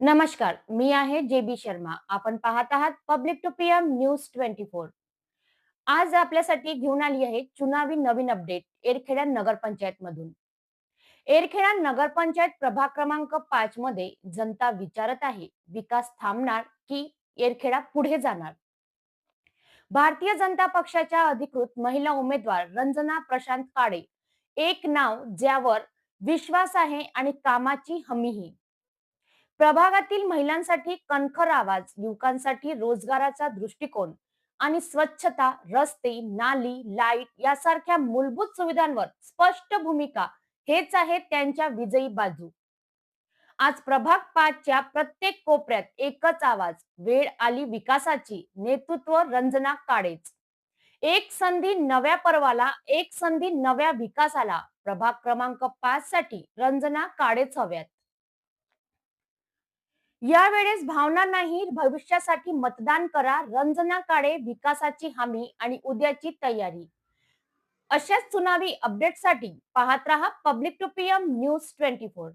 नमस्कार मी आहे जे बी शर्मा. आपण पाहत आहात public two P M news twenty four. आज आपल्यासाठी घेऊन आली आहे चुनावी नवीन अपडेट एरखेडा नगरपंचायत मधून एरखेडा नगरपंचायत प्रभाग क्रमांक पाच मध्ये जनता विचारत आहे विकास थांबणार की एरखेडा पुढे जाणार? भारतीय जनता पक्षाच्या अधिकृत महिला उमेदवार रंजना प्रशांत काळे एक नाव ज्यावर विश्वास आहे आणि कामाची हमीही. प्रभागातील महिलांसाठी कणखर आवाज युवकांसाठी रोजगाराचा दृष्टिकोन आणि स्वच्छता रस्ते नाली लाइट यासारख्या मूलभूत सुविधांवर स्पष्ट भूमिका हेच आहे त्यांच्या विजयी बाजू. आज प्रभाग पाचच्या प्रत्येक कोपऱ्यात एकच आवाज वेळ आली विकासाची नेतृत्व रंजना काळेच एक संधी नव्या पर्वाला एक संधी नव्या विकासाला प्रभाग क्रमांक पाच साठी रंजना काळेच हव्यात. यावेळेस भावना नाही भविष्यासाठी मतदान करा रंजना काळे विकासाची हमी आणि उद्याची तयारी. अशाच चुनावी अपडेटसाठी पाहत रहा public two P M news twenty four